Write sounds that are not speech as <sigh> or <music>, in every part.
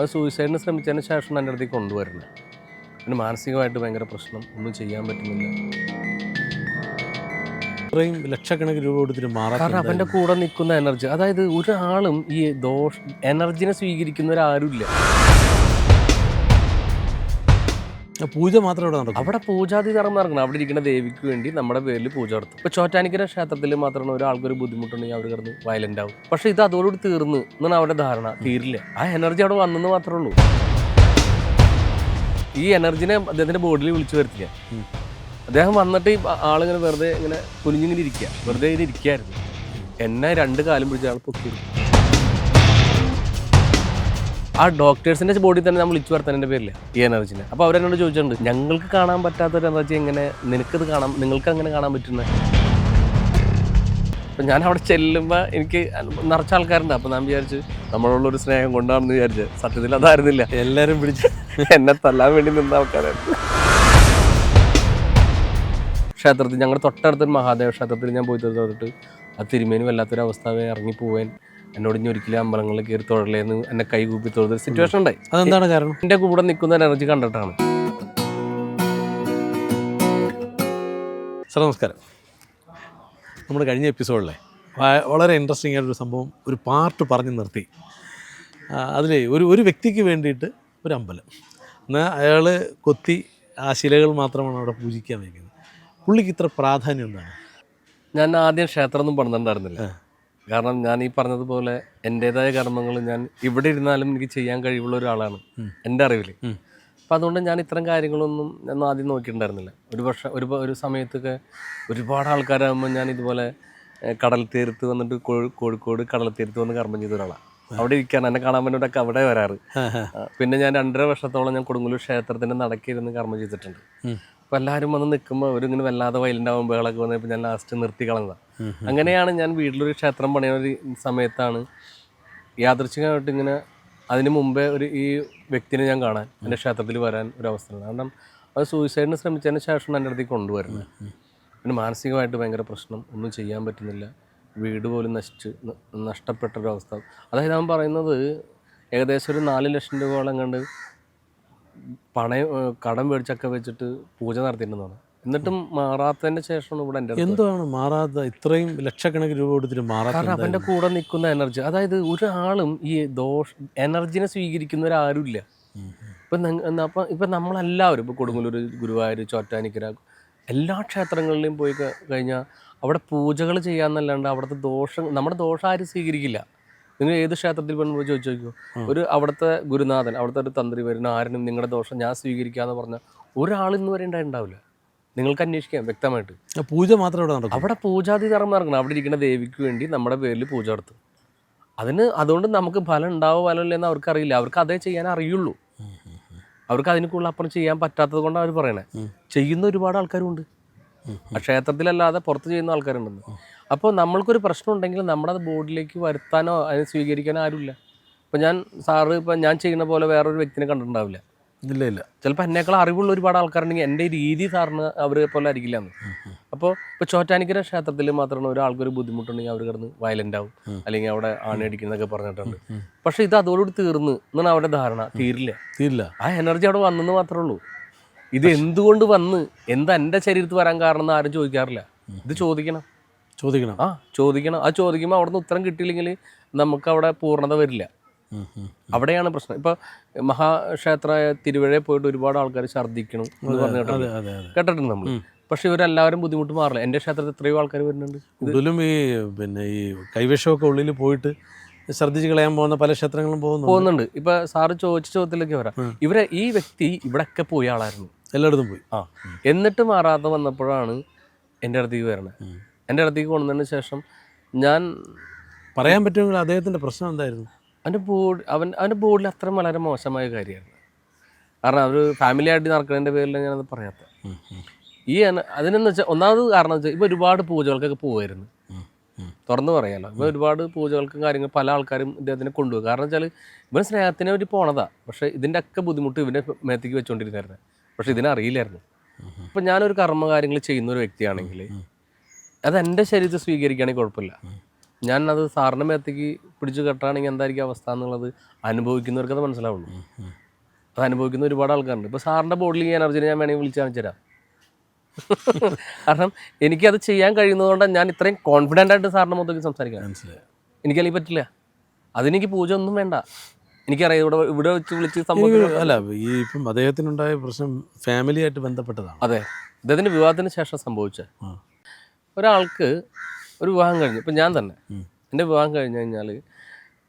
അത് സൂയിസൈഡിന് ശ്രമിച്ചതിന് ശേഷം എന്റെ അടുത്തേക്ക് കൊണ്ടുവരുന്നത്. പിന്നെ മാനസികമായിട്ട് ഭയങ്കര പ്രശ്നം. ഒന്നും ചെയ്യാൻ പറ്റുന്നില്ല. ഇത്രയും ലക്ഷക്കണക്കിന് രൂപ കൊടുത്തിട്ട് മാറാം കാരണം അവന്റെ കൂടെ നിൽക്കുന്ന എനർജി അതായത് ഒരാളും ഈ ദോഷ എനർജിനെ സ്വീകരിക്കുന്നവരാരുമില്ല. പൂജ മാത്രം ഇവിടെ നടക്കും. അവിടെ പൂജാതി ധർമ്മം നടക്കണം. അവിടെ ഇരിക്കുന്ന ദേവിക്ക് വേണ്ടി നമ്മുടെ പേരിൽ പൂജ നടത്തും. ഇപ്പൊ ചോറ്റാനിക്കര ക്ഷേത്രത്തിൽ മാത്രമാണ് ഒരാൾക്കൊരു ബുദ്ധിമുട്ടുണ്ടെങ്കിൽ അവർ കിടന്ന് വയലന്റ് ആവും. പക്ഷെ ഇത് അതോടുകൂടി തീർന്നു എന്നാണ് അവരുടെ ധാരണ. തീരില്ല. ആ എനർജി അവിടെ വന്നെന്ന് മാത്രമേ ഉള്ളൂ. ഈ എനർജിനെ അദ്ദേഹത്തിന്റെ ബോഡിയിൽ വിളിച്ചു വരുത്തില്ല അദ്ദേഹം വന്നിട്ട് ഈ ആളിങ്ങനെ വെറുതെ ഇങ്ങനെ കുനിഞ്ഞിങ്ങനെ ഇരിക്കുക. വെറുതെ ഇങ്ങനെ ഇരിക്കുകയായിരുന്നു. എന്നെ രണ്ട് കാലം പിടിച്ച ആൾ പൊക്കി ആ ഡോക്ടേഴ്സിന്റെ ബോഡി തന്നെ നമ്മൾ വിളിച്ചു വർത്തനന്റെ പേരിൽ പേരില്ല ഈ എനർജിനെ. അപ്പോൾ അവരെന്നോട് ചോദിച്ചിട്ടുണ്ട് ഞങ്ങൾക്ക് കാണാൻ പറ്റാത്ത ഒരു എനർജി എങ്ങനെ? നിനക്കത് കാണാം നിങ്ങൾക്ക് അങ്ങനെ കാണാൻ പറ്റുന്നത് അപ്പം ഞാൻ അവിടെ ചെല്ലുമ്പോൾ എനിക്ക് നിറച്ച ആൾക്കാരുണ്ട്. അപ്പം ഞാൻ വിചാരിച്ചു നമ്മളുള്ള ഒരു സ്നേഹം കൊണ്ടാണെന്ന് വിചാരിച്ചു. സത്യത്തിൽ അതായിരുന്നില്ല. എല്ലാവരും പിടിച്ച്. <laughs> എന്നെ തല്ലാൻ വേണ്ടി നിന്ന ആൾക്കാരായിരുന്നു ക്ഷേത്രത്തിൽ ഞങ്ങളുടെ തൊട്ടടുത്തൊരു മഹാദേവ ക്ഷേത്രത്തിൽ ഞാൻ പോയി തീർത്തോട്ട് ആ തിരുമേനി വല്ലാത്തൊരു അവസ്ഥ ഇറങ്ങി പോവാൻ. എന്നോട് ഇനി ഒരിക്കലും അമ്പലങ്ങളിൽ കയറി തൊഴലേന്ന് എന്നെ കൈകൂപ്പി തൊഴുതൊരു സിറ്റുവേഷൻ ഉണ്ടായി. അതെന്താണ് കാരണം? എന്റെ കൂടെ നിൽക്കുന്ന എനർജി കണ്ടിട്ടാണ്. സാർ നമസ്കാരം. നമ്മുടെ കഴിഞ്ഞ എപ്പിസോഡിലെ വളരെ ഇൻട്രസ്റ്റിംഗ് ആയിട്ടൊരു സംഭവം ഒരു പാർട്ട് പറഞ്ഞു നിർത്തി. അതിൽ ഒരു ഒരു വ്യക്തിക്ക് വേണ്ടിയിട്ട് ഒരു അമ്പലം. എന്നാൽ അയാൾ കൊത്തി ആ ശിലകൾ മാത്രമാണ് അവിടെ പൂജിക്കാൻ വയ്ക്കുന്നത്. പുള്ളിക്ക് ഇത്ര പ്രാധാന്യം എന്താണ്? ഞാൻ ആദ്യം ക്ഷേത്രമൊന്നും പണിതുണ്ടായിരുന്നില്ല കാരണം ഞാൻ ഈ പറഞ്ഞതുപോലെ എന്റെതായ കർമ്മങ്ങൾ ഞാൻ ഇവിടെ ഇരുന്നാലും എനിക്ക് ചെയ്യാൻ കഴിവുള്ള ഒരാളാണ് എന്റെ അറിവിൽ. അപ്പം അതുകൊണ്ട് ഞാൻ ഇത്തരം കാര്യങ്ങളൊന്നും ഞാൻ ആദ്യം നോക്കിയിട്ടുണ്ടായിരുന്നില്ല. ഒരു വർഷം ഒരു ഒരു സമയത്തൊക്കെ ഒരുപാട് ആൾക്കാരാകുമ്പോൾ ഞാൻ ഇതുപോലെ കടൽ തീരത്ത് വന്നിട്ട് കോഴി- കോഴിക്കോട് കടൽ തീരത്ത് വന്ന് കർമ്മം ചെയ്ത ഒരാളാണ് അവിടെ ഇരിക്കാൻ എന്നെ കാണാൻ വേണ്ടിയിട്ടൊക്കെ അവിടെ വരാറ്. പിന്നെ ഞാൻ രണ്ടര വർഷത്തോളം ഞാൻ കൊടുങ്ങല്ലൂർ ക്ഷേത്രത്തിന്റെ നടക്കിരുന്ന് കർമ്മം ചെയ്തിട്ടുണ്ട്. അപ്പോൾ എല്ലാവരും വന്ന് നിൽക്കുമ്പോൾ അവരിങ്ങനെ വല്ലാതെ വയലന്റ് ആകും ബഹളമൊക്കെ വന്നപ്പോൾ ഞാൻ ലാസ്റ്റ് നിർത്തി കളഞ്ഞതാണ് അങ്ങനെയാണ് ഞാൻ വീട്ടിലൊരു ക്ഷേത്രം പണിയുന്ന ഒരു സമയത്താണ് യാദൃച്ഛികമായിട്ട് ഇങ്ങനെ അതിന് മുമ്പേ ഒരു ഈ വ്യക്തിനെ ഞാൻ കാണാൻ എന്റെ ക്ഷേത്രത്തിൽ വരാൻ ഒരു അവസരം കാരണം അത് സൂയിസൈഡിന് ശ്രമിച്ചതിന് ശേഷം എന്റെ അടുത്തേക്ക് കൊണ്ടുവരുന്നത്. പിന്നെ മാനസികമായിട്ട് ഭയങ്കര പ്രശ്നം ഒന്നും ചെയ്യാൻ പറ്റുന്നില്ല. വീട് പോലും നശിച്ച് നഷ്ടപ്പെട്ടൊരവസ്ഥ. അതായത് അവൻ പറയുന്നത് ഏകദേശം ഒരു നാല് ലക്ഷം രൂപയോളം കണ്ട് പണയം കടം മേടിച്ചൊക്കെ വെച്ചിട്ട് പൂജ നടത്തിയിട്ടുണ്ടെന്നാണ്. എന്നിട്ടും മാറാത്തതിന്റെ ശേഷമാണ് ഇവിടെ എന്റെ എന്താണ് മാറാത്ത ഇത്രയും ലക്ഷക്കണക്കിന് രൂപ കൊടുത്തിട്ട് മാറാത്ത അവന്റെ കൂടെ നിൽക്കുന്ന എനർജി അതായത് ഒരാളും ഈ ദോഷ എനർജിനെ സ്വീകരിക്കുന്നവരാരുമില്ല. ഇപ്പം അപ്പം ഇപ്പം നമ്മളെല്ലാവരും ഇപ്പോൾ കൊടുങ്ങല്ലൂർ ഗുരുവായൂർ ചോറ്റാനിക്കര എല്ലാ ക്ഷേത്രങ്ങളിലും പോയി കഴിഞ്ഞാൽ അവിടെ പൂജകൾ ചെയ്യാന്നല്ലാണ്ട് അവിടുത്തെ ദോഷം നമ്മുടെ ദോഷം ആരും സ്വീകരിക്കില്ല. നിങ്ങൾ ഏത് ക്ഷേത്രത്തിൽ പോയി ചോദിച്ചു നോക്കിയോ ഒരു അവിടുത്തെ ഗുരുനാഥൻ അവിടുത്തെ ഒരു തന്ത്രി വരുന്ന ആരും നിങ്ങളുടെ ദോഷം ഞാൻ സ്വീകരിക്കാന്ന് പറഞ്ഞ ഒരാൾ ഇന്ന് വരെ ഉണ്ടായിട്ടുണ്ടാവില്ല. നിങ്ങൾക്ക് അന്വേഷിക്കാം വ്യക്തമായിട്ട്. പൂജ മാത്രം അവിടെ നടക്കും. അവിടെ പൂജാതി കർമ്മം നടക്കണം. അവിടെ ഇരിക്കുന്ന ദേവിക്ക് വേണ്ടി നമ്മുടെ പേരിൽ പൂജ നടത്തും. അതിന് അതുകൊണ്ട് നമുക്ക് ഫലം ഉണ്ടാവോ ഫലം ഇല്ലെന്ന് അവർക്കറിയില്ല. അവർക്ക് അതേ ചെയ്യാൻ അറിയുള്ളൂ. അവർക്ക് അതിനെ കൂടുതൽ അപ്പുറം ചെയ്യാൻ പറ്റാത്തത് കൊണ്ടാണ് അവർ പറയണേ. ചെയ്യുന്ന ഒരുപാട് ആൾക്കാരുണ്ട് ക്ഷേത്രത്തിലല്ലാതെ പുറത്ത് ചെയ്യുന്ന ആൾക്കാരുണ്ടെന്ന് അപ്പോൾ നമ്മൾക്കൊരു പ്രശ്നം ഉണ്ടെങ്കിൽ നമ്മുടെ ബോർഡിലേക്ക് വരുത്താനോ അതിനെ സ്വീകരിക്കാനോ ആരുമില്ല. ഇപ്പം ഞാൻ സാറ് ഇപ്പം ഞാൻ ചെയ്യുന്ന പോലെ വേറൊരു വ്യക്തിനെ കണ്ടിട്ടുണ്ടാവില്ല. ഇല്ല ഇല്ല. ചിലപ്പോൾ എന്നേക്കാൾ അറിവുള്ള ഒരുപാട് ആൾക്കാരുണ്ടെങ്കിൽ എന്റെ രീതി സാറിന് അവരെ പോലെ ആയിരിക്കില്ല എന്ന്. അപ്പോൾ ഇപ്പോൾ ചോറ്റാനിക്കര ക്ഷേത്രത്തിൽ മാത്രമാണ് ഒരാൾക്കൊരു ബുദ്ധിമുട്ടുണ്ടെങ്കിൽ അവർ കിടന്ന് വയലന്റ് ആവും. അല്ലെങ്കിൽ അവിടെ ആണയടിക്കുന്നൊക്കെ പറഞ്ഞിട്ടുണ്ട്. പക്ഷേ ഇത് അതോടുകൂടി തീർന്ന് എന്നാണ് അവരുടെ ധാരണ. തീരില്ല. തീരില്ല. ആ എനർജി അവിടെ വന്നെന്ന് മാത്രമേ ഉള്ളൂ. ഇത് എന്തുകൊണ്ട് വന്ന്? എന്താ എന്റെ ശരീരത്തിൽ വരാൻ കാരണം എന്ന് ആരും ചോദിക്കാറില്ല. ഇത് ചോദിക്കണം. ചോദിക്കണം. ആ ചോദിക്കണം. ആ ചോദിക്കുമ്പോൾ അവിടെ നിന്ന് ഉത്തരം കിട്ടിയില്ലെങ്കിൽ നമുക്ക് അവിടെ പൂർണത വരില്ല. അവിടെയാണ് പ്രശ്നം. ഇപ്പൊ മഹാക്ഷേത്ര തിരുവഴയെ പോയിട്ട് ഒരുപാട് ആൾക്കാർ ഛർദ്ദിക്കണം എന്ന് പറഞ്ഞു കേട്ടിട്ടുണ്ട് നമ്മൾ പക്ഷെ ഇവരെല്ലാവരും ബുദ്ധിമുട്ട് മാറില്ല. എന്റെ ക്ഷേത്രത്തിൽ എത്രയോ ആൾക്കാർ വരുന്നുണ്ട്. കൂടുതലും ഈ പിന്നെ ഈ കൈവശമൊക്കെ ഉള്ളിൽ പോയിട്ട് ഛർദ്ദിച്ച് കളയാൻ പോകുന്ന പല ക്ഷേത്രങ്ങളും പോകുന്നു പോകുന്നുണ്ട്. ഇപ്പൊ സാറ് ചോദിച്ച ചോദ്യത്തിലേക്ക് വരാം. ഇവരെ ഈ വ്യക്തി ഇവിടെയൊക്കെ പോയ ആളായിരുന്നു. എല്ലായിടത്തും പോയി. ആ എന്നിട്ട് മാറാതെ വന്നപ്പോഴാണ് എന്റെ അടുത്തേക്ക് വരണത് എന്റെ അടുത്തേക്ക് കൊണ്ടുവന്നതിന് ശേഷം ഞാൻ പറയാൻ പറ്റുമെങ്കിൽ അദ്ദേഹത്തിന്റെ പ്രശ്നം എന്തായിരുന്നു? അവന്റെ ബോഡി അവൻ അവന്റെ ബോഡിയിൽ അത്ര വളരെ മോശമായ കാര്യമായിരുന്നു. കാരണം അവർ ഫാമിലി ആയിട്ട് നടക്കുന്നതിന്റെ പേരിൽ ഞാനത് പറയാത്ത. ഈ അതിനെന്ന് വെച്ചാൽ ഒന്നാമത് കാരണം വെച്ചാൽ ഇപ്പോൾ ഒരുപാട് പൂജകൾക്കൊക്കെ പോകുമായിരുന്നു തുറന്ന് പറയാലോ. ഇപ്പോൾ ഒരുപാട് പൂജകൾക്കും കാര്യങ്ങൾ പല ആൾക്കാരും ഇദ്ദേഹത്തിനെ കൊണ്ടുപോകും കാരണം വെച്ചാൽ ഇവൻ സ്നേഹത്തിനെ പറ്റി പോണതാണ് പക്ഷേ ഇതിന്റെ ഒക്കെ ബുദ്ധിമുട്ട് ഇവന്റെ മേത്തേക്ക് വെച്ചുകൊണ്ടിരുന്നായിരുന്നു പക്ഷേ ഇതിനറിയില്ലായിരുന്നു ഇപ്പം ഞാനൊരു കർമ്മ കാര്യങ്ങൾ ചെയ്യുന്ന ഒരു വ്യക്തിയാണെങ്കിൽ അത് എന്റെ ശരീരത്തിൽ സ്വീകരിക്കുകയാണെങ്കിൽ കുഴപ്പമില്ല. ഞാൻ അത് സാറിന്റെ മേത്തേക്ക് പിടിച്ചു കെട്ടാണെങ്കിൽ എന്തായിരിക്കും അവസ്ഥ എന്നുള്ളത് അനുഭവിക്കുന്നവർക്ക് അത് മനസ്സിലാവുള്ളൂ. അത് അനുഭവിക്കുന്ന ഒരുപാട് ആൾക്കാരുണ്ട്. ഇപ്പോൾ സാറിന്റെ ബോഡിയിൽ ഞാൻ അർജുന ഞാൻ വേണമെങ്കിൽ വിളിച്ച് കാണിച്ചു തരാം. <laughs> കാരണം എനിക്കത് ചെയ്യാൻ കഴിയുന്നതുകൊണ്ടാണ് ഞാൻ ഇത്രയും കോൺഫിഡന്റ് ആയിട്ട് സാറിന്റെ മൊത്തത്തിൽ സംസാരിക്കാം എനിക്കല്ലെങ്കിൽ പറ്റില്ല. അതിനെനിക്ക് പൂജ ഒന്നും വേണ്ട. എനിക്കറിയാം ഇവിടെ ഇവിടെ വെച്ച് വിളിച്ച് അല്ല ഈ ഇപ്പം അദ്ദേഹത്തിനുണ്ടായ പ്രശ്നം ഫാമിലിയായിട്ട് ബന്ധപ്പെട്ടതാണ്. അതെ. അദ്ദേഹത്തിന്റെ വിവാഹത്തിന് ശേഷം സംഭവിച്ച ഒരാൾക്ക് ഒരു വിവാഹം കഴിഞ്ഞു. ഇപ്പം ഞാൻ തന്നെ. എന്റെ വിവാഹം കഴിഞ്ഞ് കഴിഞ്ഞാൽ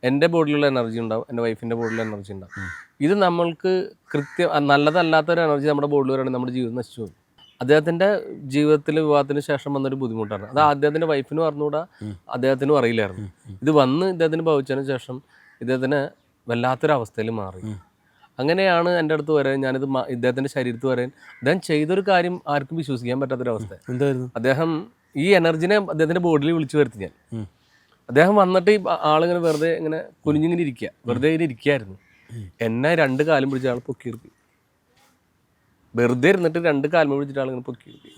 എന്റെ ബോഡിയിലുള്ള എനർജി ഉണ്ടാവും എന്റെ വൈഫിന്റെ ബോഡിയിലുള്ള എനർജി ഉണ്ടാവും. ഇത് നമ്മൾക്ക് കൃത്യം നല്ലതല്ലാത്ത നല്ലതല്ലാത്തൊരു എനർജി നമ്മുടെ ബോഡിയിൽ വരികയാണെങ്കിൽ നമ്മുടെ ജീവിതം നശിച്ചു പോകും. അദ്ദേഹത്തിന്റെ ജീവിതത്തിൽ വിവാഹത്തിന് ശേഷം വന്നൊരു ബുദ്ധിമുട്ടാണ്. അത് അദ്ദേഹത്തിന്റെ വൈഫിനും അറിഞ്ഞുകൂടാ അദ്ദേഹത്തിനും അറിയില്ലായിരുന്നു. ഇത് വന്ന് ഇദ്ദേഹത്തിന് ഭവിച്ചതിന് ശേഷം ഇദ്ദേഹത്തിന് വല്ലാത്തൊരു അവസ്ഥയിൽ മാറി അങ്ങനെയാണ് എന്റെ അടുത്ത് വരാൻ ഞാനിത് ഇദ്ദേഹത്തിന്റെ ശരീരത്ത് വരാൻ അദ്ദേഹം ചെയ്തൊരു കാര്യം ആർക്കും വിശ്വസിക്കാൻ പറ്റാത്തൊരവസ്ഥ. എന്തായിരുന്നു? അദ്ദേഹം ഈ എനർജിനെ അദ്ദേഹത്തിന്റെ ബോഡിയിൽ വിളിച്ചു വരുത്തി ഞാൻ. അദ്ദേഹം വന്നിട്ട് ഈ ആളിങ്ങനെ വെറുതെ ഇങ്ങനെ കുനിഞ്ഞിങ്ങനെ ഇരിക്കുക. വെറുതെ ഇങ്ങനെ ഇരിക്കുകയായിരുന്നു. എന്നെ രണ്ട് കാലം പിടിച്ച ആൾ പൊക്കി നിർത്തി വെറുതെ ഇരുന്നിട്ട് രണ്ട് കാലും പിടിച്ചിട്ട് ആളിങ്ങനെ പൊക്കി നിർത്തി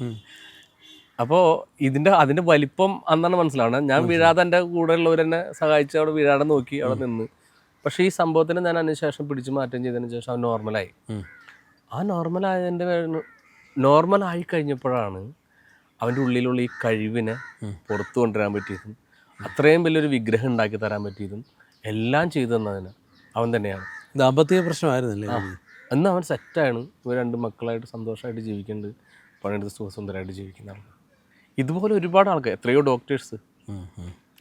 അപ്പോൾ ഇതിന്റെ അതിന്റെ വലിപ്പം അന്നാണ് മനസ്സിലാവണം ഞാൻ വീഴാതെ എന്റെ കൂടെ ഉള്ളവരെന്നെ സഹായിച്ച് അവിടെ വീഴാതെ നോക്കി അവിടെ നിന്ന്. പക്ഷേ ഈ സംഭവത്തിന് ഞാൻ അതിനുശേഷം പിടിച്ചു മാറ്റം ചെയ്തതിന് ശേഷം അവൻ നോർമലായി. ആ നോർമലായതിന്റെ ആയി കഴിഞ്ഞപ്പോഴാണ് അവന്റെ ഉള്ളിലുള്ള ഈ കഴിവിനെ പുറത്തു കൊണ്ടുവരാൻ പറ്റിയതും അത്രയും വലിയൊരു വിഗ്രഹം ഉണ്ടാക്കി തരാൻ പറ്റിയതും എല്ലാം ചെയ്തു തന്നതിന് അവൻ തന്നെയാണ്. ദാമ്പത്യ പ്രശ്നമായിരുന്നല്ലേ? അന്ന് അവൻ സെറ്റാണ്. ഇവർ രണ്ട് മക്കളായിട്ട് സന്തോഷമായിട്ട് ജീവിക്കുന്നുണ്ട് പണിയെടുത്ത് സുഖസുന്ദരമായിട്ട് ജീവിക്കുന്നതാണ്. ഇതുപോലെ ഒരുപാട് ആൾക്കാർ എത്രയോ ഡോക്ടേഴ്സ്.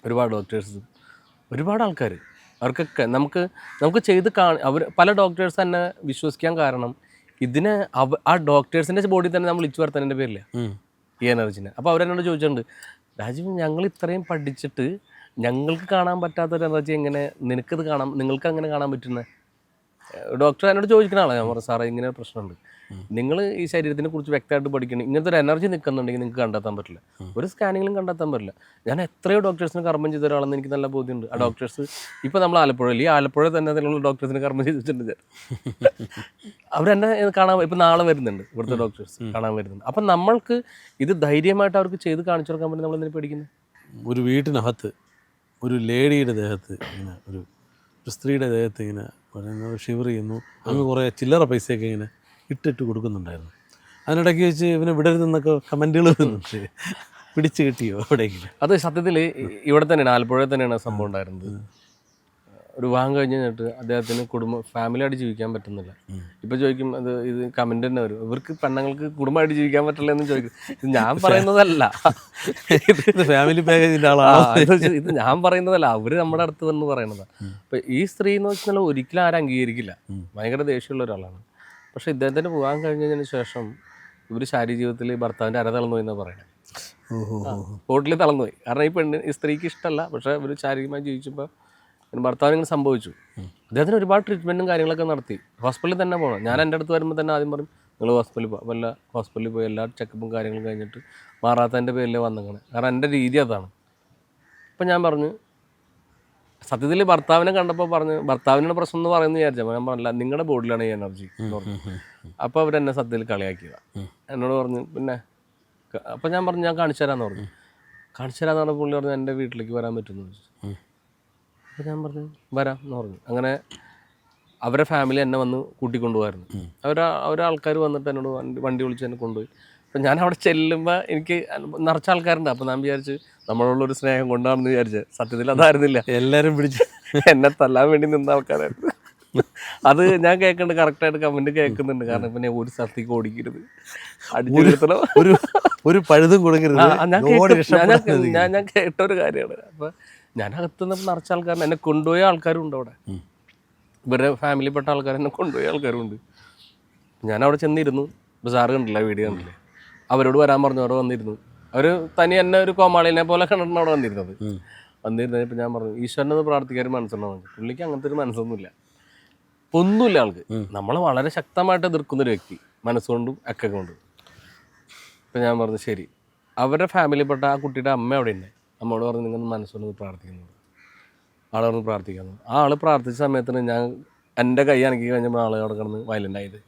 ഒരുപാട് ഡോക്ടേഴ്സ് ഒരുപാട് ആൾക്കാർ അവർക്കൊക്കെ നമുക്ക് നമുക്ക് ചെയ്ത് കാണ അവർ പല ഡോക്ടേഴ്സ് തന്നെ വിശ്വസിക്കാൻ കാരണം ഇതിന് അവ ആ ഡോക്ടേഴ്സിന്റെ ബോഡി തന്നെ നമ്മൾ ഇച്ചു വർത്തനന്റെ പേരില്ല. ഈ എനർജിനെ അപ്പോൾ അവരെന്നോട് ചോദിച്ചിട്ടുണ്ട് രാജീവ് ഞങ്ങൾ ഇത്രയും പഠിച്ചിട്ട് ഞങ്ങൾക്ക് കാണാൻ പറ്റാത്തൊരു എനർജി എങ്ങനെ നിനക്കത് കാണാം നിങ്ങൾക്ക് അങ്ങനെ കാണാൻ പറ്റുന്നത് ഡോക്ടർ എന്നോട് ചോദിക്കുന്ന ആളാണ് ഞാൻ പറഞ്ഞു സാറേ ഇങ്ങനെ പ്രശ്നമുണ്ട്. നിങ്ങൾ ഈ ശരീരത്തിനെ കുറിച്ച് വ്യക്തമായിട്ട് പഠിക്കണം. ഇങ്ങനത്തെ ഒരു എനർജി നിൽക്കുന്നുണ്ടെങ്കിൽ നിങ്ങൾക്ക് കണ്ടെത്താൻ പറ്റില്ല. ഒരു സ്കാനിങ്ങിലും കണ്ടെത്താൻ പറ്റില്ല. ഞാൻ എത്രയോ ഡോക്ടേഴ്സിന് കർമ്മം ചെയ്ത ഒരാളെന്ന് എനിക്ക് നല്ല ബോധ്യമുണ്ട്. ആ ഡോക്ടേഴ്സ് ഇപ്പോൾ നമ്മൾ ആലപ്പുഴയിൽ ഈ ആലപ്പുഴ തന്നെ അതിലുള്ള ഡോക്ടേഴ്സിന് കർമ്മം ചെയ്തിട്ടുണ്ട് ഞാൻ. അവരെന്നെ കാണാൻ ഇപ്പം നാളെ വരുന്നുണ്ട് ഇവിടുത്തെ ഡോക്ടേഴ്സ് കാണാൻ വരുന്നുണ്ട്. അപ്പം നമ്മൾക്ക് ഇത് ധൈര്യമായിട്ട് അവർക്ക് ചെയ്ത് കാണിച്ചു കൊടുക്കാൻ പറ്റും നമ്മൾ എന്തിനു പേടിക്കുന്നത് ഒരു വീട്ടിനകത്ത് ഒരു ലേഡിയുടെ ദേഹത്ത് ഇങ്ങനെ ഒരു സ്ത്രീയുടെ ദേഹത്ത് ഇങ്ങനെ ഷിവർ ചെയ്യുന്നു അങ്ങ് കുറേ ചില്ലറ പൈസയൊക്കെ ഇങ്ങനെ ഇട്ടിട്ട് കൊടുക്കുന്നുണ്ടായിരുന്നു. അതിനിടയ്ക്ക് വെച്ച് ഇവനെ വിടരുതെന്നൊക്കെ കമന്റുകൾ വരുന്നുണ്ട്. പിടിച്ച് കിട്ടിയോ എവിടെയെങ്കിലും? അത് സത്യത്തിൽ ഇവിടെ തന്നെയാണ് ആലപ്പുഴയിൽ തന്നെയാണ് സംഭവം ഉണ്ടായിരുന്നത്. ഒരു വിവാഹം കഴിഞ്ഞ് കഴിഞ്ഞിട്ട് അദ്ദേഹത്തിന് കുടുംബം ഫാമിലിയായിട്ട് ജീവിക്കാൻ പറ്റുന്നില്ല. ഇപ്പൊ ചോദിക്കും അത് ഇത് കമന്റ് തന്നെ വരും. ഇവർക്ക് പെണ്ണുങ്ങൾക്ക് കുടുംബമായിട്ട് ജീവിക്കാൻ പറ്റില്ല എന്ന് ചോദിക്കും. ഞാൻ പറയുന്നതല്ല. ഇത് ഫാമിലി പാക്കേജിന്റെ ആളാണ് ഇത് ഇത് ഞാൻ പറയുന്നതല്ല. അവർ നമ്മുടെ അടുത്ത് വന്ന് പറയുന്നതാണ് അപ്പൊ ഈ സ്ത്രീ എന്ന് വെച്ചാൽ ഒരിക്കലും ആരും അംഗീകരിക്കില്ല. ഭയങ്കര ദേഷ്യമുള്ള ഒരാളാണ്. പക്ഷെ ഇദ്ദേഹത്തിന് പോകാൻ കഴിഞ്ഞതിന് ശേഷം ഇവർ ശാരീരിക ജീവിതത്തിൽ ഭർത്താവിന്റെ അര തളർന്നു എന്നാണ് എന്നാ പറയണത് ഓഹോ ടോട്ടലി തളർന്നു പോയി കാരണം ഈ പെണ്ണ് ഈ സ്ത്രീക്ക് ഇഷ്ടമല്ല പക്ഷെ ഇവർ ശാരീരികമായി ജീവിച്ചപ്പോൾ ഭർത്താവിന് ഇങ്ങനെ സംഭവിച്ചു. അദ്ദേഹത്തിന് ഒരുപാട് ട്രീറ്റ്മെന്റും കാര്യങ്ങളൊക്കെ നടത്തി. ഹോസ്പിറ്റലിൽ തന്നെ പോകണം ഞാൻ എന്റെ അടുത്ത് വരുമ്പോൾ തന്നെ ആദ്യം പറയും നിങ്ങൾ ഹോസ്പിറ്റലിൽ പോകാം വല്ല ഹോസ്പിറ്റലിൽ പോയി എല്ലാ ചെക്കപ്പും കാര്യങ്ങളും കഴിഞ്ഞിട്ട് മാറാത്തതിന്റെ പേരിൽ വന്നങ്ങനെ കാരണം എന്റെ രീതി അതാണ്. അപ്പം ഞാൻ പറഞ്ഞു സത്യത്തിൽ ഭർത്താവിനെ കണ്ടപ്പോൾ പറഞ്ഞു ഭർത്താവിനുള്ള പ്രശ്നം എന്ന് പറയുന്നത് വിചാരിച്ചപ്പോൾ ഞാൻ പറഞ്ഞില്ല നിങ്ങളുടെ ബോഡിലാണ് ഈ എനർജി എന്ന് പറഞ്ഞു. അപ്പോൾ അവരെന്നെ സത്യത്തിൽ കളിയാക്കിയതാണ് എന്നോട് പറഞ്ഞു പിന്നെ അപ്പോൾ ഞാൻ പറഞ്ഞു ഞാൻ കാണിച്ചു തരാമെന്ന് പറഞ്ഞു. കാണിച്ചു തരാമെന്ന് പറഞ്ഞ പുള്ളി പറഞ്ഞു എന്റെ വീട്ടിലേക്ക് വരാൻ പറ്റുമെന്ന് ചോദിച്ചു. അപ്പോൾ ഞാൻ പറഞ്ഞു വരാം എന്ന് പറഞ്ഞു. അങ്ങനെ അവരെ ഫാമിലി എന്നെ വന്ന് കൂട്ടിക്കൊണ്ടുപോകായിരുന്നു അവർ അവരാൾക്കാർ വന്നിട്ട് എന്നോട് വണ്ടി വണ്ടി വിളിച്ച് എന്നെ കൊണ്ടുപോയി. അപ്പം ഞാൻ അവിടെ ചെല്ലുമ്പോൾ എനിക്ക് നിറച്ച ആൾക്കാരുണ്ട്. അപ്പം ഞാൻ വിചാരിച്ച് നമ്മളുള്ളൊരു സ്നേഹം കൊണ്ടാണെന്ന് വിചാരിച്ചത് സത്യത്തിൽ അതായിരുന്നില്ല. എല്ലാവരും പിടിച്ച് എന്നെ തല്ലാൻ വേണ്ടി നിന്ന ആൾക്കാരായിരുന്നു. അത് ഞാൻ കേൾക്കുന്നുണ്ട് കറക്റ്റായിട്ട് കമന്റ് കേൾക്കുന്നുണ്ട് കാരണം പിന്നെ ഒരു സ്ഥലത്തേക്ക് ഓടിക്കരുത്. അടിച്ചു നിർത്തണം ഒരു ഒരു പഴുതും കൊടുക്കരുത്. ഞാൻ. ഞാൻ- ഞാൻ- ഞാൻ ഞാൻ കേട്ട ഒരു കാര്യമാണ്. അപ്പൊ ഞാൻ അകത്തുനിന്ന് നിറച്ച ആൾക്കാരെ എന്നെ കൊണ്ടുപോയ ആൾക്കാരും ഉണ്ട് അവിടെ ഇവരുടെ ഫാമിലിപ്പെട്ട ആൾക്കാർ എന്നെ കൊണ്ടുപോയ ആൾക്കാരും ഉണ്ട് ഞാൻ അവിടെ ചെന്നിരുന്നു. ഇപ്പൊ സാറ് കണ്ടില്ല വീഡിയോ കണ്ടില്ലേ. അവരോട് വരാൻ പറഞ്ഞു അവിടെ വന്നിരുന്നു. അവർ തനി എന്നെ ഒരു കോമാളിനെ പോലെ കണ്ടിട്ടാണ് അവിടെ വന്നിരുന്നത്. വന്നിരുന്നപ്പോൾ ഞാൻ പറഞ്ഞു ഈശ്വരനത് പ്രാർത്ഥിക്കാൻ ഒരു മനസ്സുണ്ടോ? പുള്ളിക്ക് അങ്ങനത്തെ ഒരു മനസ്സൊന്നുമില്ല. ഒന്നുമില്ല ആൾക്ക്. നമ്മളെ വളരെ ശക്തമായിട്ട് എതിർക്കുന്ന ഒരു വ്യക്തി മനസ്സുകൊണ്ടും ഒക്കെ കൊണ്ടും. അപ്പം ഞാൻ പറഞ്ഞു ശരി. അവരുടെ ഫാമിലിയിൽപ്പെട്ട ആ കുട്ടിയുടെ അമ്മ അവിടെ ഉണ്ട്. അമ്മയോട് പറഞ്ഞു നിങ്ങൾ മനസ്സുകൊണ്ട് പ്രാർത്ഥിക്കുന്നു ആളോട് പ്രാർത്ഥിക്കുന്നു പ്രാർത്ഥിക്കാന്ന്. ആ ആൾ പ്രാർത്ഥിച്ച സമയത്തിന് ഞാൻ എന്റെ കൈ അനക്കി കഴിഞ്ഞപ്പോൾ ആൾ അവിടെ കിടന്ന് വയലന്റ് ആയത്.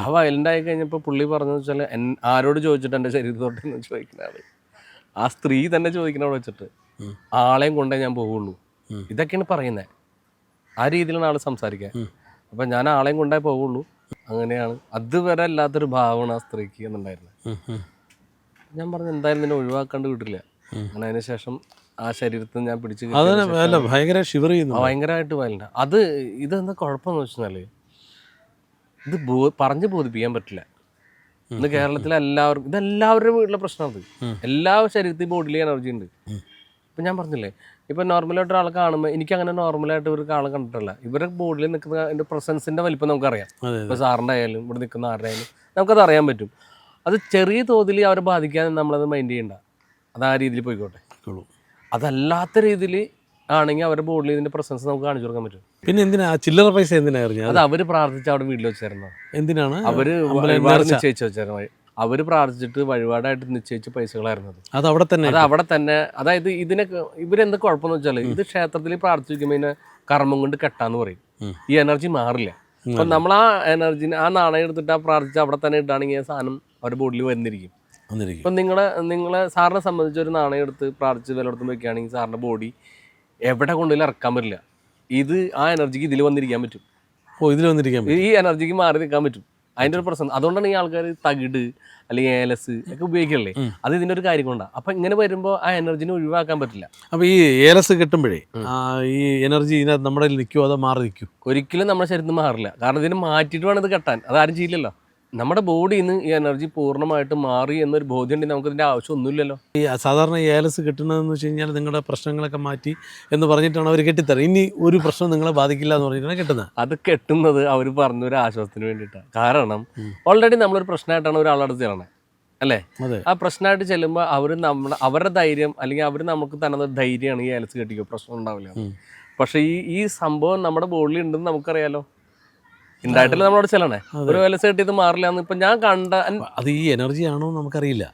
ആ വയലന്റ് ആയി കഴിഞ്ഞപ്പോൾ പുള്ളി പറഞ്ഞു വെച്ചാൽ എൻ ആരോട് ചോദിച്ചിട്ട് എന്റെ ശരീരത്തോട്ടെന്ന് ചോദിക്കുന്ന ആൾ? ആ സ്ത്രീ തന്നെ ചോദിക്കുന്ന അവിടെ വെച്ചിട്ട് ആളെയും കൊണ്ടേ ഞാൻ പോവുള്ളൂ. ഇതൊക്കെയാണ് പറയുന്നത് ആ രീതിയിലാണ് ആൾ സംസാരിക്കുക. അപ്പം ഞാൻ ആളെയും കൊണ്ടേ പോവുള്ളൂ. അങ്ങനെയാണ്. അതുവരെ അല്ലാത്തൊരു ഭാവമാണ് ആ സ്ത്രീക്ക് എന്നുണ്ടായിരുന്നത്. ഞാൻ പറഞ്ഞു എന്തായാലും നിന്നെ ഒഴിവാക്കാണ്ട് വിട്ടില്ല അങ്ങനെ അതിന് ശേഷം ആ ശരീരത്തിൽ ഞാൻ പിടിച്ച് അത് അല്ല ഭയങ്കര ഷിവർ ചെയ്യുന്നു ഭയങ്കരമായിട്ട് വയലന്റ് അത് ഇതെന്താ കുഴപ്പമെന്ന് വെച്ചാൽ ഇത് ബോ പറഞ്ഞ് ബോധിപ്പിക്കാൻ പറ്റില്ല. ഇന്ന് കേരളത്തിലെ എല്ലാവർക്കും ഇത് എല്ലാവരുടെയും വീട്ടിലെ പ്രശ്നമാണ് എല്ലാ ശരീരത്തിൽ ബോഡിയിൽ എനർജി ഉണ്ട്. ഇപ്പം ഞാൻ പറഞ്ഞില്ലേ ഇപ്പം നോർമലായിട്ട് ഒരാളെ കാണുമ്പോൾ എനിക്ക് അങ്ങനെ നോർമലായിട്ട് ഒരു ആളെ കണ്ടിട്ടില്ല. ഇവരുടെ ബോഡിയിൽ നിൽക്കുന്ന അതിന്റെ പ്രസൻസിന്റെ വലിപ്പം നമുക്കറിയാം. അതെ ഇപ്പോൾ സാറിന്റെ ആയാലും ഇവിടെ നിൽക്കുന്ന ആരുടെ ആയാലും നമുക്കത് അറിയാൻ പറ്റും. അത് ചെറിയ തോതിൽ അവരെ ബാധിക്കാൻ നമ്മളത് മൈൻഡ് ചെയ്യണ്ട. അത് ആ രീതിയിൽ പോയിക്കോട്ടെ. അതെ അതല്ലാത്ത രീതിയിൽ ആണെങ്കിൽ അവരുടെ ബോർഡിൽ ഇതിന്റെ പ്രസൻസ് നമുക്ക് കാണിച്ചു കൊടുക്കാൻ പറ്റും. പിന്നെ എന്തിനാ? ചില്ലറ പൈസ എന്തിനാ അറിഞ്ഞ അത് അവർ പ്രാർത്ഥിച്ച് അവിടെ വീട്ടിൽ വെച്ചായിരുന്നു. എന്തിനാണ്? അവർ നിശ്ചയിച്ചു വെച്ചായിരുന്നു. അവർ പ്രാർത്ഥിച്ചിട്ട് വഴിപാടായിട്ട് നിശ്ചയിച്ച പൈസകളായിരുന്നു അത്. അവിടെ തന്നെ അത് അവിടെ തന്നെ അതായത് ഇതിനൊക്കെ ഇവരെന്ത് കുഴപ്പമെന്ന് വെച്ചാൽ ഇത് ക്ഷേത്രത്തിൽ പ്രാർത്ഥിക്കുമ്പോൾ ഇതിനെ കർമ്മം കൊണ്ട് കെട്ടാന്ന് പറയും. ഈ എനർജി മാറില്ല. അപ്പൊ നമ്മൾ ആ എനർജി ആ നാണയം എടുത്തിട്ട് ആ പ്രാർത്ഥിച്ച് അവിടെ തന്നെ ഇട്ടാണെങ്കിൽ സാധനം അവരുടെ വന്നിരിക്കും വന്നിരിക്കും. ഇപ്പം നിങ്ങളെ നിങ്ങളെ സാറിനെ സംബന്ധിച്ച് ഒരു നാണയം എടുത്ത് പ്രാർത്ഥിച്ച് വിലയിടത്തും വെക്കുകയാണെങ്കിൽ സാറിന്റെ ബോഡി എവിടെ കൊണ്ടുപോയി ഇറക്കാൻ പറ്റില്ല. ഇത് ആ എനർജിക്ക് ഇതിൽ വന്നിരിക്കാൻ പറ്റും. ഓ ഇതിൽ വന്നിരിക്കാൻ പറ്റും. ഈ എനർജിക്ക് മാറി നിൽക്കാൻ പറ്റും. അതിന്റെ ഒരു പ്രശ്നം. അതുകൊണ്ടാണ് ഈ ആൾക്കാർ തകിട് അല്ലെങ്കിൽ ഏലസ് ഒക്കെ ഉപയോഗിക്കല്ലേ? അത് ഇതിന്റെ ഒരു കാര്യം കൊണ്ടാണ് അപ്പൊ ഇങ്ങനെ വരുമ്പോൾ ആ എനർജിനെ ഒഴിവാക്കാൻ പറ്റില്ല. അപ്പോൾ ഈ ഏലസ് കിട്ടുമ്പോഴേ ഈ എനർജി ഇതിനകത്ത് നമ്മുടെ നിൽക്കുമോ അതോ മാറി നിൽക്കും ഒരിക്കലും നമ്മുടെ ശരീരത്തിൽ മാറില്ല. കാരണം ഇതിനെ മാറ്റിയിട്ട് വേണം ഇത് കെട്ടാൻ. അത് ആരും ചെയ്യില്ലല്ലോ. നമ്മുടെ ബോഡിയിൽ നിന്ന് ഈ എനർജി പൂർണമായിട്ട് മാറി എന്നൊരു ബോധ്യം ഉണ്ടെങ്കിൽ നമുക്ക് ഇതിന്റെ ആവശ്യം ഒന്നുമില്ലല്ലോ ഈ സാധാരണ ഈ ഏലസ് കിട്ടുന്നതെന്ന് വെച്ച് കഴിഞ്ഞാൽ നിങ്ങളുടെ പ്രശ്നങ്ങളൊക്കെ മാറ്റി എന്ന് പറഞ്ഞിട്ടാണ് അവർ കെട്ടിത്തരുന്നത് ഇനി ഒരു പ്രശ്നം നിങ്ങളെ ബാധിക്കില്ല എന്ന് പറഞ്ഞിട്ടാണ് കെട്ടുന്നത്. അത് കെട്ടുന്നത് അവർ പറഞ്ഞൊരു ആശ്വാസത്തിന് വേണ്ടിയിട്ടാണ് കാരണം ഓൾറെഡി നമ്മളൊരു പ്രശ്നമായിട്ടാണ് ഒരാളടുത്ത് ചെല്ലണേ. അല്ലേ? ആ പ്രശ്നമായിട്ട് ചെല്ലുമ്പോൾ അവർ നമ്മുടെ അവരുടെ ധൈര്യം അല്ലെങ്കിൽ അവർ നമുക്ക് തന്നത് ധൈര്യമാണ് ഈ ഏലസ് കെട്ടിക്കോ. പ്രശ്നം ഉണ്ടാവില്ല. പക്ഷേ ഈ ഈ സംഭവം നമ്മുടെ ബോഡിയിൽ ഉണ്ടെന്ന് നമുക്കറിയാലോ. ഉണ്ടായിട്ടില്ല നമ്മളോട് ചെല്ലണേ. ഒരു ഏലസ് ഇത് മാറില്ല എന്ന് ഇപ്പൊ ഞാൻ കണ്ട അത് ഈ എനർജി ആണോ നമുക്കറിയില്ല.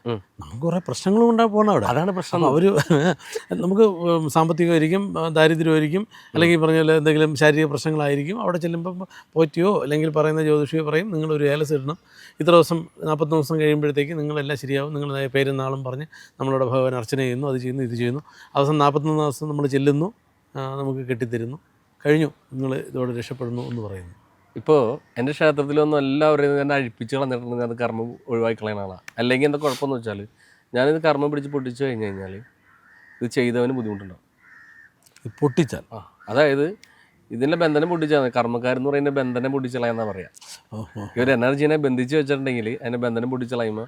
നമുക്ക് കുറെ പ്രശ്നങ്ങളും ഉണ്ടാ പോകണം അവിടെ. അതാണ് പ്രശ്നം. അവർ <laughs> നമുക്ക് സാമ്പത്തികമായിരിക്കും ദാരിദ്ര്യമായിരിക്കും അല്ലെങ്കിൽ പറഞ്ഞ പോലെ എന്തെങ്കിലും ശാരീരിക പ്രശ്നങ്ങളായിരിക്കും. അവിടെ ചെല്ലുമ്പോൾ പോറ്റിയോ അല്ലെങ്കിൽ പറയുന്ന ജ്യോതിഷിയോ പറയും നിങ്ങൾ ഒരു ഏലസ് ഇടണം. ഇത്ര ദിവസം നാൽപ്പത്തി ദിവസം കഴിയുമ്പോഴത്തേക്ക് നിങ്ങളെല്ലാം ശരിയാവും. നിങ്ങളുടെ പേരും നാളും പറഞ്ഞ് നമ്മളോട് ഭഗവാൻ അർച്ചന ചെയ്യുന്നു അത് ചെയ്യുന്നു ഇത് ചെയ്യുന്നു. അവസാനം നാൽപ്പത്തൊന്ന് ദിവസം നമ്മൾ ചെല്ലുന്നു നമുക്ക് കെട്ടിത്തരുന്നു. കഴിഞ്ഞു. നിങ്ങൾ ഇതോടെ രക്ഷപ്പെടുന്നു എന്ന് പറയുന്നു. ഇപ്പോൾ എന്റെ ക്ഷേത്രത്തിലൊന്നും എല്ലാവരും തന്നെ അഴിപ്പിച്ച് കളഞ്ഞിട്ടുണ്ടെങ്കിൽ അത് കർമ്മം ഒഴിവാക്കി കളയുന്ന ആളാണ് അല്ലെങ്കിൽ എന്താ കുഴപ്പമെന്ന് വെച്ചാൽ ഞാനിത് കർമ്മം പിടിച്ച് പൊട്ടിച്ച് കഴിഞ്ഞ് കഴിഞ്ഞാൽ ഇത് ചെയ്തവന് ബുദ്ധിമുട്ടുണ്ടാവും. ഇത് പൊട്ടിച്ചാൽ? ആ അതായത് ഇതിന്റെ ബന്ധനം പൊട്ടിച്ചാൽ കർമ്മക്കാരെന്ന് പറയുന്ന ബന്ധനം പൊട്ടിച്ചളയെന്നാ പറയാം. ഇവർ എനർജീനെ ബന്ധിച്ച് വെച്ചിട്ടുണ്ടെങ്കിൽ അതിനെ ബന്ധനം പൊട്ടിച്ചളയുമ്പോൾ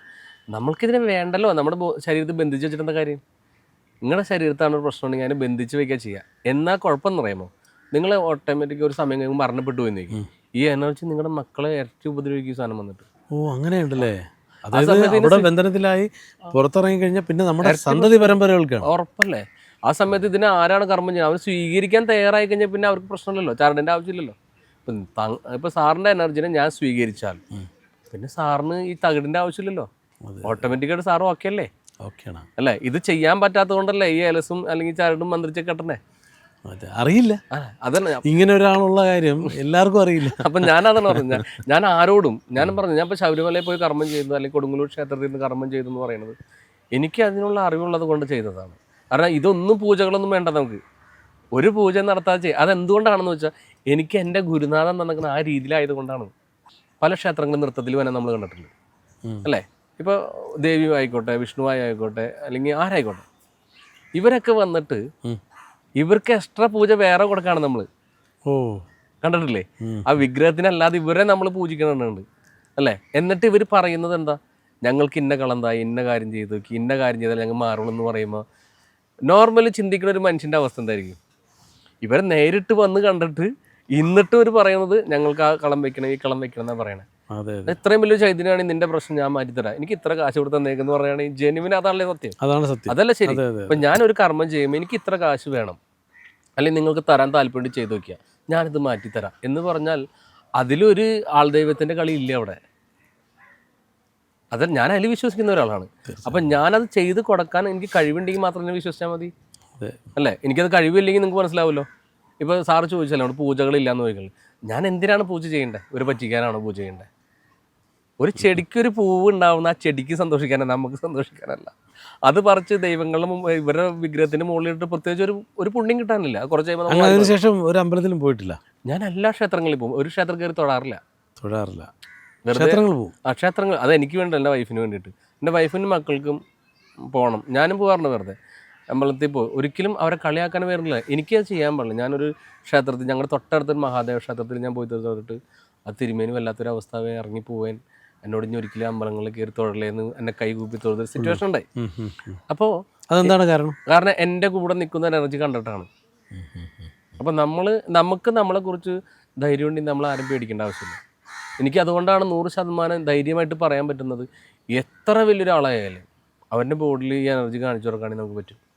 നമ്മൾക്കിതിനെ വേണ്ടല്ലോ. നമ്മുടെ ശരീരത്തിൽ ബന്ധിച്ച് വെച്ചിട്ടുള്ള കാര്യം? നിങ്ങളുടെ ശരീരത്താണ് ഒരു പ്രശ്നമുണ്ടെങ്കിൽ അതിനെ ബന്ധിച്ച് വയ്ക്കുക ചെയ്യുക എന്നാൽ കുഴപ്പമെന്ന് പറയുമോ നിങ്ങൾ ഓട്ടോമാറ്റിക് ഒരു സമയം കഴിയുമ്പോൾ മരണപ്പെട്ടു പോയി ഈ എനർജി നിങ്ങളുടെ മക്കളെ ഇരട്ടി ഉപദ്രവിക്കും ഈ സാധനം വന്നിട്ട്. ഓ അങ്ങനെയുണ്ടല്ലേ? അതായത് അവിടെ ബന്ധനത്തിലായി പുറത്തിറങ്ങി കഴിഞ്ഞാൽ പിന്നെ നമ്മുടെ സന്തതി പരമ്പരകൾക്കാണ്. ഉറപ്പല്ലേ? ആ സമയത്ത് ഇതിനെ ആരാണ് കർമ്മം ചെയ്യുന്നത് അവർ സ്വീകരിക്കാൻ തയ്യാറായി കഴിഞ്ഞാൽ പിന്നെ അവർക്ക് പ്രശ്നമില്ലല്ലോ ചാരന്റെ ആവശ്യമില്ലല്ലോ. ഇപ്പം സാറിന്റെ ഇപ്പം സാറിന്റെ എനർജിനെ ഞാൻ സ്വീകരിച്ചാൽ പിന്നെ സാറിന് ഈ തകിടിന്റെ ആവശ്യമില്ലല്ലോ. ഓട്ടോമാറ്റിക്കായിട്ട് സാറ് ഓക്കെ അല്ലേ ഓക്കെയാണ്. അല്ലേ? ഇത് ചെയ്യാൻ പറ്റാത്തത് കൊണ്ടല്ലേ ഈ എലസും അല്ലെങ്കിൽ ചരടും മന്ത്രിച്ച കെട്ടണേ? അറിയില്ല. അതന്നെ. ഇങ്ങനെ ഒരാളുള്ള കാര്യം എല്ലാവർക്കും അറിയില്ല. <laughs> അപ്പം ഞാൻ അതാണ് പറഞ്ഞത് ഞാൻ- ആരോടും ഞാൻ പറഞ്ഞു ഞാൻ ഇപ്പോൾ ശബരിമലയിൽ പോയി കർമ്മം ചെയ്തു അല്ലെങ്കിൽ കൊടുങ്ങല്ലൂർ ക്ഷേത്രത്തിൽ നിന്ന് കർമ്മം ചെയ്തു എന്ന് പറയുന്നത് എനിക്ക് അതിനുള്ള അറിവുള്ളത് കൊണ്ട് ചെയ്തതാണ്. കാരണം ഇതൊന്നും പൂജകളൊന്നും വേണ്ട നമുക്ക്. ഒരു പൂജ നടത്താതെ ചെയ്യും അതെന്തുകൊണ്ടാണെന്ന് വെച്ചാൽ എനിക്ക് എന്റെ ഗുരുനാഥൻ തന്നിരിക്കുന്ന ആ രീതിയിലായത് കൊണ്ടാണ് പല ക്ഷേത്രങ്ങളും നൃത്തത്തിൽ വരെ നമ്മൾ കണ്ടിട്ടുണ്ട്. അല്ലേ? ഇപ്പോൾ ദേവി ആയിക്കോട്ടെ വിഷ്ണുവായി ആയിക്കോട്ടെ അല്ലെങ്കിൽ ആരായിക്കോട്ടെ. ഇവരൊക്കെ വന്നിട്ട്. ഇവർക്ക് എക്സ്ട്രാ പൂജ വേറെ കൊടുക്കാണ് നമ്മൾ. ഓ. കണ്ടിട്ടില്ലേ. ആ വിഗ്രഹത്തിനല്ലാതെ ഇവരെ നമ്മൾ പൂജിക്കണുണ്ട്. അല്ലേ? എന്നിട്ട് ഇവർ പറയുന്നത് എന്താ? ഞങ്ങൾക്ക് ഇന്ന കളന്തായി ഇന്ന കാര്യം ചെയ്തു. ഇന്ന കാര്യം ചെയ്താൽ ഞങ്ങൾ മാറുള്ളൂ എന്ന് പറയുമ്പോൾ നോർമലി ചിന്തിക്കുന്ന ഒരു മനുഷ്യന്റെ അവസ്ഥ എന്തായിരിക്കും? ഇവരെ നേരിട്ട് വന്ന് കണ്ടിട്ട് ഇന്നിട്ട് ഇവർ പറയുന്നത് ഞങ്ങൾക്ക് ആ കളം വെക്കണം ഈ കളം വെക്കണം എന്നാണ് പറയണേ? ഇത്രയും വലിയ ചൈതന്യമാണ് നിന്റെ പ്രശ്നം ഞാൻ മാറ്റിത്തരാം. എനിക്ക് ഇത്ര കാശ് കൊടുത്ത് തന്നേക്കെന്ന് പറയുകയാണെങ്കിൽ ജെനുവിന് അതാണല്ലേ സത്യം? അതാണ് സത്യം. അതല്ല ശരി. അപ്പൊ ഞാൻ ഒരു കർമ്മം ചെയ്യുമ്പോൾ എനിക്ക് ഇത്ര കാശ് വേണം. അല്ലെങ്കിൽ നിങ്ങൾക്ക് തരാൻ താല്പര്യം ചെയ്തു നോക്കിയ. ഞാനിത് മാറ്റിത്തരാം. എന്ന് പറഞ്ഞാൽ അതിലൊരു ആൾ ദൈവത്തിന്റെ കളി ഇല്ല അവിടെ. അത് ഞാൻ അതിൽ വിശ്വസിക്കുന്ന ഒരാളാണ്. അപ്പം ഞാനത് ചെയ്ത് കൊടുക്കാൻ എനിക്ക് കഴിവുണ്ടെങ്കിൽ മാത്രം എന്നെ വിശ്വസിച്ചാൽ മതി. അല്ലേ? എനിക്കത് കഴിവില്ലെങ്കിൽ നിങ്ങൾക്ക് മനസ്സിലാവുമല്ലോ. ഇപ്പോൾ സാറ് ചോദിച്ചല്ലോ അവിടെ പൂജകളില്ല എന്ന് ചോദിക്കുന്നത് ഞാൻ എന്തിനാണ് പൂജ ചെയ്യേണ്ടത് ഒരു പറ്റിക്കാനാണോ പൂജ ചെയ്യേണ്ടത് ഒരു ചെടിക്ക് ഒരു പൂവ് ഉണ്ടാവുന്ന ആ ചെടിക്ക് സന്തോഷിക്കാനല്ല നമുക്ക് സന്തോഷിക്കാനല്ല. അത് പറിച്ച് ദൈവങ്ങളുടെ മുമ്പ് ഇവരുടെ വിഗ്രഹത്തിന് മുകളിലിട്ട് പ്രത്യേകിച്ച് ഒരു ഒരു പുണ്യം കിട്ടാനില്ല. കുറച്ച് കഴിയുമ്പോൾ അതിനുശേഷം ഒരു അമ്പലത്തിലും പോയിട്ടില്ല. ഞാൻ എല്ലാ ക്ഷേത്രങ്ങളിൽ പോകും. ഒരു ക്ഷേത്രം കയറി തൊടാറില്ല തൊടാറില്ല ക്ഷേത്രങ്ങൾ പോകും. ആ ക്ഷേത്രങ്ങൾ അത് എനിക്ക് വേണ്ടി എന്റെ വൈഫിന് വേണ്ടിയിട്ട്. എന്റെ വൈഫിനും മക്കൾക്കും പോകണം ഞാനും പോകാറുണ്ട് വെറുതെ. അമ്പലത്തിൽ പോയി ഒരിക്കലും അവരെ കളിയാക്കാൻ വരുന്നില്ല എനിക്ക് അത് ചെയ്യാൻ പാടില്ല. ഞാനൊരു ക്ഷേത്രത്തിൽ ഞങ്ങളുടെ തൊട്ടടുത്തൊരു മഹാദേവ ക്ഷേത്രത്തിൽ ഞാൻ പോയി തൊട്ടിട്ട് ആ തിരുമേനി വല്ലാത്തൊരു അവസ്ഥ ഇറങ്ങി പോവാൻ എന്നോട് ഇനി ഒരിക്കലും അമ്പലങ്ങളിൽ കയറി തൊഴലേന്ന് എന്നെ കൈകൂപ്പി തൊഴുതൊരു സിറ്റുവേഷൻ ഉണ്ടായി. അപ്പോ. അപ്പോൾ അതെന്താണ് കാരണം? കാരണം എന്റെ കൂടെ നിൽക്കുന്ന എനർജി കണ്ടിട്ടാണ്. അപ്പം നമ്മൾ നമുക്ക് നമ്മളെ കുറിച്ച് ധൈര്യം ഉണ്ടെങ്കിൽ നമ്മൾ ആരും പേടിക്കേണ്ട ആവശ്യമില്ല. എനിക്ക് അതുകൊണ്ടാണ് നൂറ് ശതമാനം ധൈര്യമായിട്ട് പറയാൻ പറ്റുന്നത്. എത്ര വലിയൊരാളായാലും അവന്റെ ബോഡിയിൽ ഈ എനർജി കാണിച്ചു കൊടുക്കുകയാണെങ്കിൽ നമുക്ക് പറ്റും.